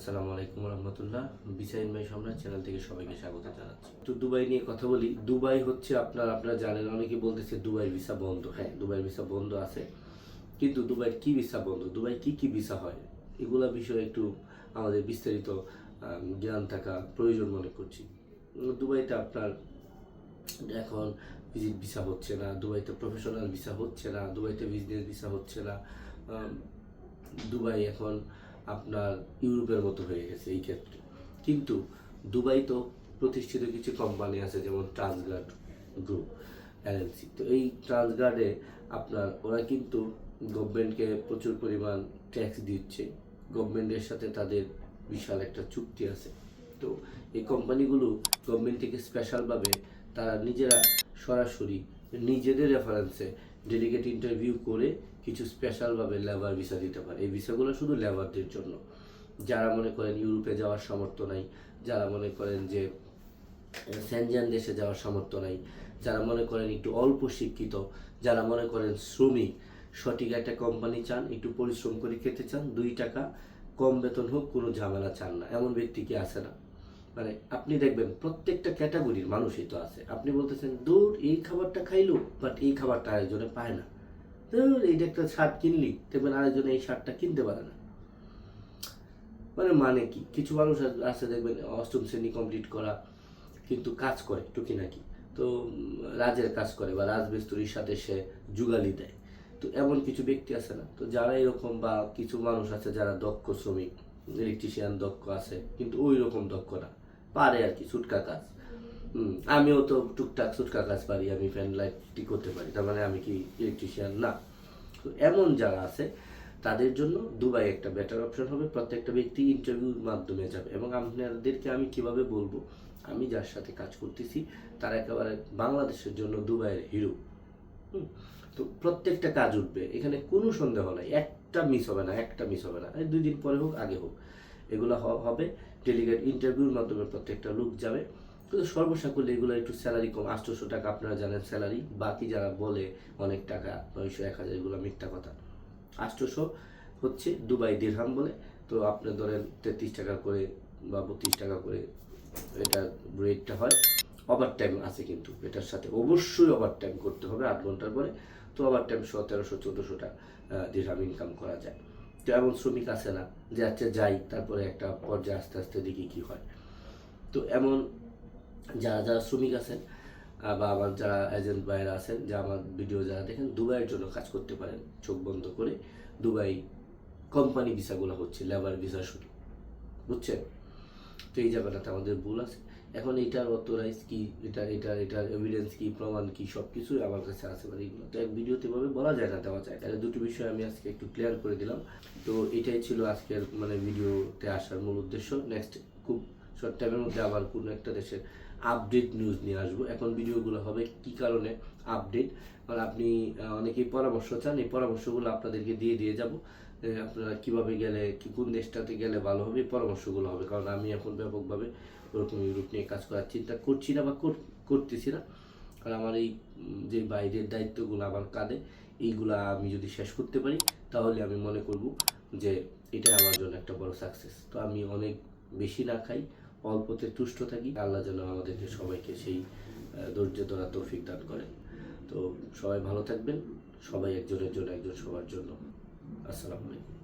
আসসালামু আলাইকুম রহমতুল্লাহ। বিসাইন ভাই সম্রাট চ্যানেল থেকে সবাইকে স্বাগত জানাচ্ছি। তো দুবাই নিয়ে কথা বলি। দুবাই হচ্ছে আপনার, আপনারা জানেন, অনেকে বলতেছে দুবাই ভিসা বন্ধ। হ্যাঁ দুবাই ভিসা বন্ধ আছে। কিন্তু দুবাইয়ের কি ভিসা বন্ধ? দুবাই কি কি ভিসা হয়? এগুলা বিষয়ে একটু আমাদের বিস্তারিত জ্ঞান থাকা প্রয়োজন মনে করছি। দুবাইতে আপনার এখন ভিজিট ভিসা হচ্ছে না, দুবাইতে প্রফেশনাল ভিসা হচ্ছে না, দুবাইতে বিজনেস ভিসা হচ্ছে না। দুবাই এখন আপনার ইউরোপের মতো হয়ে গেছে এই ক্ষেত্রে। কিন্তু দুবাই তো প্রতিষ্ঠিত কিছু কোম্পানি আছে, যেমন ট্রান্সগার্ড গ্রুপ এলএলসি তো এই ট্রান্সগার্ডে আপনার, ওরা কিন্তু গভর্নমেন্টকে প্রচুর পরিমাণ ট্যাক্স দিচ্ছে। গভর্নমেন্টের সাথে তাদের বিশাল একটা চুক্তি আছে। তো এই কোম্পানিগুলো গভর্নমেন্ট থেকে স্পেশালভাবে তারা নিজেরা সরাসরি নিজেদের রেফারেন্সে ডেলিগেট ইন্টারভিউ করে কিছু স্পেশালভাবে লেবার ভিসা দিতে পারে। এই ভিসাগুলো শুধু লেবারদের জন্য। যারা মনে করেন ইউরোপে যাওয়ার সামর্থ্য নাই, যারা মনে করেন যে স্যানজান দেশে যাওয়ার সামর্থ্য নাই, যারা মনে করেন একটু অল্প শিক্ষিত, যারা মনে করেন শ্রমিক, সঠিক একটা কোম্পানি চান, একটু পরিশ্রম করে খেতে চান, দুই টাকা কম বেতন হোক, কোনো ঝামেলা চান না। এমন ব্যক্তি কি আছে না? মানে আপনি দেখবেন প্রত্যেকটা ক্যাটাগরির মানুষই তো আছে। আপনি বলতেছেন, দূর, এই খাবারটা খাইলো? বাট এই খাবারটা আরেকজনে পায় না। দূর এইটা একটা শার্ট কিনলি, দেখবেন আরেকজনে এই শার্টটা কিনতে পারে না। মানে মানে কি? কিছু মানুষ আছে দেখবেন, অষ্টম শ্রেণি কমপ্লিট করা, কিন্তু কাজ করে টুকি নাকি। তো রাজের কাজ করে বা রাজমিস্ত্রির সাথে সে যুগালি দেয়। তো এমন কিছু ব্যক্তি আছে না? তো যারা এরকম বা কিছু মানুষ আছে যারা দক্ষ শ্রমিক ইলেকট্রিশিয়ান দক্ষ আছে, কিন্তু ওই রকম দক্ষ না। পারে আর কি ছুটকা কাজ আমিও তো টুকটাক ছুটকা কাজ পারি, আমি ফ্যান লাইটটি করতে পারি, তার মানে আমি কি ইলেকট্রিশিয়ান না। তো এমন যারা আছে, তাদের জন্য দুবাই একটা বেটার অপশন হবে, প্রত্যেকটা ব্যক্তি ইন্টারভিউর মাধ্যমে যাবে। এবং আপনাদেরকে আমি কীভাবে বলব, আমি যার সাথে কাজ করতেছি, তার একেবারে বাংলাদেশের জন্য দুবাইয়ের হিরো তো প্রত্যেকটা কাজ উঠবে, এখানে কোনো সন্দেহ নাই, একটা মিস হবে না, একটা মিস হবে না দুই দিন পরে হোক, আগে হোক। এগুলো হবে। ডেলিগেট ইন্টারভিউর মাধ্যমে প্রত্যেকটা লোক যাবে। কিন্তু সর্বসাকুল্যে এগুলো একটু স্যালারি কম। আটশোশো টাকা আপনারা জানেন স্যালারি বাকি যারা বলে অনেক টাকা, নয়শো, এক হাজার, এগুলো মিথ্যা কথা। আটশোশো হচ্ছে দুবাই দিরহাম বলে। তো আপনি ধরেন তেত্রিশ টাকা করে বা বত্রিশ টাকা করে এটার রেটটা হয়। ওভার টাইম আছে কিন্তু এটার সাথে। অবশ্যই ওভার টাইম করতে হবে আট ঘণ্টার পরে। তো ওভার টাইম সতেরোশো, চোদ্দোশো টাকা ইনকাম করা যায়। এমন শ্রমিক আছে না, যে আচ্ছা যাই, তারপরে একটা পর্যায়ে আস্তে আস্তে দেখি কি হয়। তো এমন যারা যারা শ্রমিক আছেন বা আমার যারা এজেন্ট ভাইয়েরা আছেন, যা আমার ভিডিও যারা দেখেন, দুবাইয়ের জন্য কাজ করতে পারেন, চোখ বন্ধ করে। দুবাই কোম্পানি ভিসাগুলো হচ্ছে লেবার ভিসা শুধু। বুঝছেন? তো এই জায়গাটাতে আমাদের ভুল আছে। এখন এটার অথরাইজ কি? এটা এটার এটার এভিডেন্স কি, প্রমাণ কি? সব কিছুই আমার কাছে আছে মানে এগুলো তো এক ভিডিওতে ভাবে বলা যায় না, দেওয়া যায়। তাহলে দুটো বিষয় আমি আজকে একটু ক্লিয়ার করে দিলাম। তো এটাই ছিল আজকের মানে ভিডিওতে আসার মূল উদ্দেশ্য। নেক্সট খুব শর্ট টাইমের মধ্যে আবার কোনো একটা দেশের আপডেট নিউজ নিয়ে আসব। এখন ভিডিওগুলো হবে কি কারণে আপডেট মানে আপনি অনেকেই পরামর্শ চান, এই পরামর্শগুলো আপনাদেরকে দিয়ে দিয়ে যাব। আপনারা কীভাবে গেলে, কি কোন দেশটাতে গেলে ভালো হবে পরামর্শগুলো হবে। কারণ আমি এখন ব্যাপকভাবে ওরকম ইউরোপ নিয়ে কাজ করার চিন্তা করছি না বা কর- করতেছি না। কারণ আমার এই যে বাইরের দায়িত্বগুলো আমার কাঁধে, এইগুলা আমি যদি শেষ করতে পারি, তাহলে আমি মনে করব যে এটা আমার জন্য একটা বড় সাকসেস তো আমি অনেক বেশি না খাই, অল্পতে তুষ্ট থাকি। আল্লাহ যেন আমাদেরকে সবাইকে সেই ধৈর্য ধরা তৌফিক দান করেন। তো সবাই ভালো থাকবেন। সবাই একজনের জন্য একজন সবার জন্য। আসসালামু আলাইকুম।